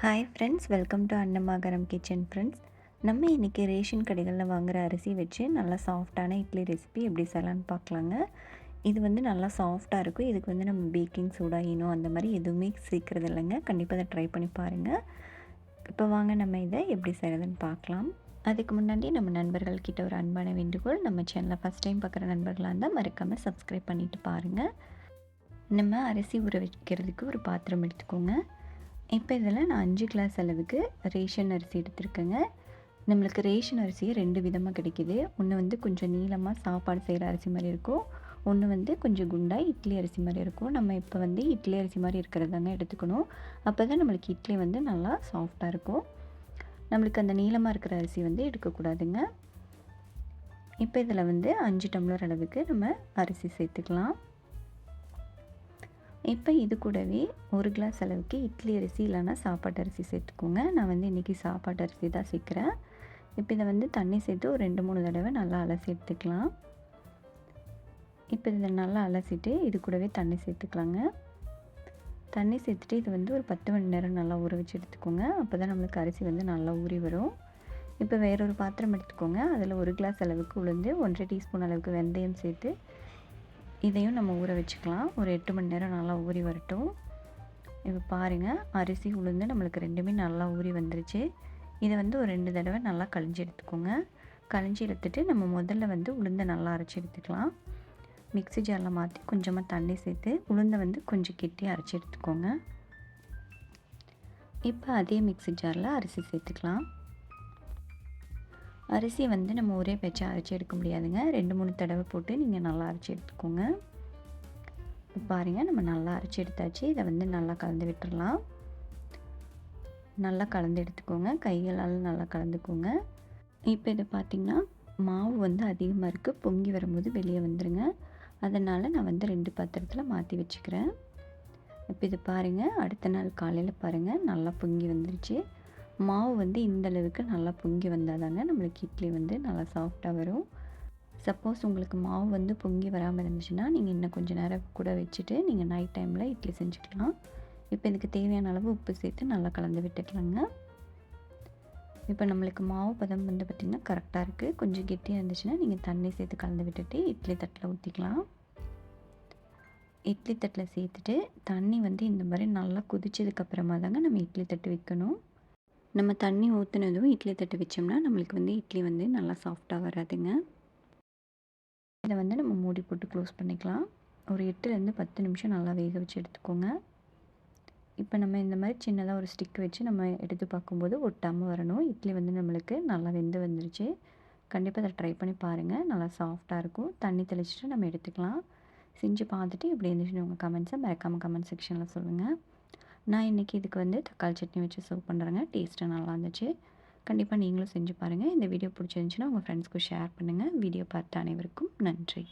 Hi friends welcome to அன்னமாகரம் kitchen friends நம்ம இன்றைக்கி ரேஷன் கடைகளில் வாங்குகிற அரிசி வச்சு நல்லா சாஃப்டான இட்லி ரெசிபி எப்படி செய்யலான்னு பார்க்கலாங்க. இது வந்து நல்லா சாஃப்டாக இருக்கும். இதுக்கு வந்து நம்ம பேக்கிங் சோடா ஈனோ அந்த மாதிரி எதுவுமே சீக்கிறது இல்லைங்க. கண்டிப்பாக அதை ட்ரை பண்ணி பாருங்கள் இப்போ வாங்க நம்ம இதை எப்படி செய்கிறதுன்னு பார்க்கலாம். அதுக்கு முன்னாடி நம்ம நண்பர்கள் கிட்ட ஒரு அன்பான வேண்டுகோள் நம்ம சேனலை ஃபஸ்ட் டைம் பார்க்குற நண்பர்களாக இருந்தால் மறக்காமல் சப்ஸ்கிரைப் பண்ணிவிட்டு பாருங்கள் நம்ம அரிசி ஊற வைக்கிறதுக்கு ஒரு பாத்திரம் எடுத்துக்கோங்க. இப்போ இதில் நான் அஞ்சு கிளாஸ் அளவுக்கு ரேஷன் அரிசி எடுத்திருக்கேங்க. நம்மளுக்கு ரேஷன் அரிசி ரெண்டு விதமாக கிடைக்கிது. ஒன்று வந்து கொஞ்சம் நீளமாக சாப்பாடு செய்கிற அரிசி மாதிரி இருக்கும். ஒன்று வந்து கொஞ்சம் குண்டாக இட்லி அரிசி மாதிரி இருக்கும். நம்ம இப்போ வந்து இட்லி அரிசி மாதிரி இருக்கிறதாங்க எடுத்துக்கணும். அப்போ தான் நம்மளுக்கு இட்லி வந்து நல்லா சாஃப்டாக இருக்கும். நம்மளுக்கு அந்த நீளமாக இருக்கிற அரிசி வந்து எடுக்கக்கூடாதுங்க. இப்போ இதில் வந்து அஞ்சு டம்ளர் அளவுக்கு நம்ம அரிசி சேர்த்துக்கலாம். இப்போ இது கூடவே ஒரு கிளாஸ் அளவுக்கு இட்லி அரிசி இல்லைன்னா சாப்பாட்டு அரிசி சேர்த்துக்கோங்க. நான் வந்து இன்றைக்கி சாப்பாட்டு அரிசி தான் சேர்க்குறேன். இப்போ இதை வந்து தண்ணி சேர்த்து ஒரு ரெண்டு மூணு தடவை நல்லா அலசி எடுத்துக்கலாம். இப்போ இதை நல்லா அலசிட்டு இது கூடவே தண்ணி சேர்த்துக்கலாங்க. தண்ணி சேர்த்துட்டு இது வந்து ஒரு பத்து மணி நேரம் நல்லா ஊற வச்சு எடுத்துக்கோங்க. அப்போ தான் நம்மளுக்கு அரிசி வந்து நல்லா ஊறி வரும். இப்போ வேறொரு பாத்திரம் எடுத்துக்கோங்க. அதில் ஒரு கிளாஸ் அளவுக்கு உளுந்து ஒன்றரை டீஸ்பூன் அளவுக்கு வெந்தயம் சேர்த்து இதையும் நம்ம ஊற வச்சுக்கலாம். ஒரு எட்டு மணி நேரம் நல்லா ஊறி வரட்டும். இப்போ பாருங்கள் அரிசி உளுந்து நம்மளுக்கு ரெண்டுமே நல்லா ஊறி வந்துருச்சு. இதை வந்து ஒரு ரெண்டு தடவை நல்லா கழிஞ்சி எடுத்துக்கோங்க. கழிஞ்சி எடுத்துகிட்டு நம்ம முதல்ல வந்து உளுந்தை நல்லா அரைச்சி எடுத்துக்கலாம். மிக்சி ஜாரில் மாற்றி கொஞ்சமாக தண்ணி சேர்த்து உளுந்தை வந்து கொஞ்சம் கெட்டி அரைச்சி எடுத்துக்கோங்க. இப்போ அதே மிக்சி ஜாரில் அரிசி சேர்த்துக்கலாம். அரிசி வந்து நம்ம ஒரே பேச்சு அரைச்சி எடுக்க முடியாதுங்க. ரெண்டு மூணு தடவை போட்டு நீங்கள் நல்லா அரைச்சி எடுத்துக்கோங்க. பாருங்கள் நம்ம நல்லா அரைச்சி எடுத்தாச்சு. இதை வந்து நல்லா கலந்து விட்டுடலாம் நல்லா கலந்து எடுத்துக்கோங்க. கைகளால் நல்லா கலந்துக்கோங்க. இப்போ இது பார்த்திங்கன்னா மாவு வந்து அதிகமாக இருக்குது பொங்கி வரும்போது வெளியே வந்துடுங்க அதனால் நான் வந்து ரெண்டு பாத்திரத்தில் மாற்றி வச்சுக்கிறேன். இப்போ இது பாருங்கள் அடுத்த நாள் காலையில் பாருங்கள் நல்லா பொங்கி வந்துருச்சு. மாவு வந்து இந்தளவுக்கு நல்லா பொங்கி வந்தால் தாங்க நம்மளுக்கு இட்லி வந்து நல்லா சாஃப்டாக வரும். சப்போஸ் உங்களுக்கு மாவு வந்து பொங்கி வராமல் இருந்துச்சுன்னா நீங்கள் இன்னும் கொஞ்சம் நேரம் கூட வச்சுட்டு நீங்கள் நைட் டைமில் இட்லி செஞ்சுக்கலாம். இப்போ இதுக்கு தேவையான அளவு உப்பு சேர்த்து நல்லா கலந்து விட்டுக்கலாங்க. இப்போ நம்மளுக்கு மாவு பதம் வந்து பார்த்திங்கன்னா கரெக்டாக இருக்குது கொஞ்சம் கெட்டியாக இருந்துச்சுன்னா நீங்கள் தண்ணி சேர்த்து கலந்து விட்டுட்டு இட்லி தட்டில் ஊற்றிக்கலாம் இட்லி தட்டில் சேர்த்துட்டு தண்ணி வந்து இந்த மாதிரி நல்லா கொதிச்சதுக்கப்புறமா தாங்க நம்ம இட்லி தட்டு வைக்கணும். நம்ம தண்ணி ஊற்றுனதும் இட்லி தட்டு வச்சோம்னா நம்மளுக்கு வந்து இட்லி வந்து நல்லா சாஃப்டாக வராதுங்க. இதை வந்து நம்ம மூடி போட்டு க்ளோஸ் பண்ணிக்கலாம். ஒரு எட்டுலேருந்து பத்து நிமிஷம் நல்லா வேக வச்சு எடுத்துக்கோங்க. இப்போ நம்ம இந்த மாதிரி சின்னதாக ஒரு ஸ்டிக் வச்சு நம்ம எடுத்து பார்க்கும்போது ஒட்டாமல் வரணும். இட்லி வந்து நம்மளுக்கு நல்லா வெந்து வந்துருச்சு. கண்டிப்பாக அதை ட்ரை பண்ணி பாருங்கள் நல்லா சாஃப்டாக இருக்கும். தண்ணி தெளிச்சிட்டு நம்ம எடுத்துக்கலாம். செஞ்சு பார்த்துட்டு இப்படி இருந்துச்சுன்னு உங்கள் கமெண்ட்ஸை மறக்காமல் கமெண்ட் செக்ஷனில் சொல்லுங்கள் நான் இன்றைக்கி இதுக்கு வந்து தக்காளி சட்னி வச்சு சர்வ் பண்ணுறேங்க டேஸ்ட்டு நல்லா இருந்துச்சு. கண்டிப்பாக நீங்களும் செஞ்சு பாருங்கள் இந்த வீடியோ பிடிச்சிருந்துச்சின்னா உங்கள் ஃப்ரெண்ட்ஸ்க்கு ஷேர் பண்ணுங்கள் வீடியோ பார்த்த அனைவருக்கும் நன்றி.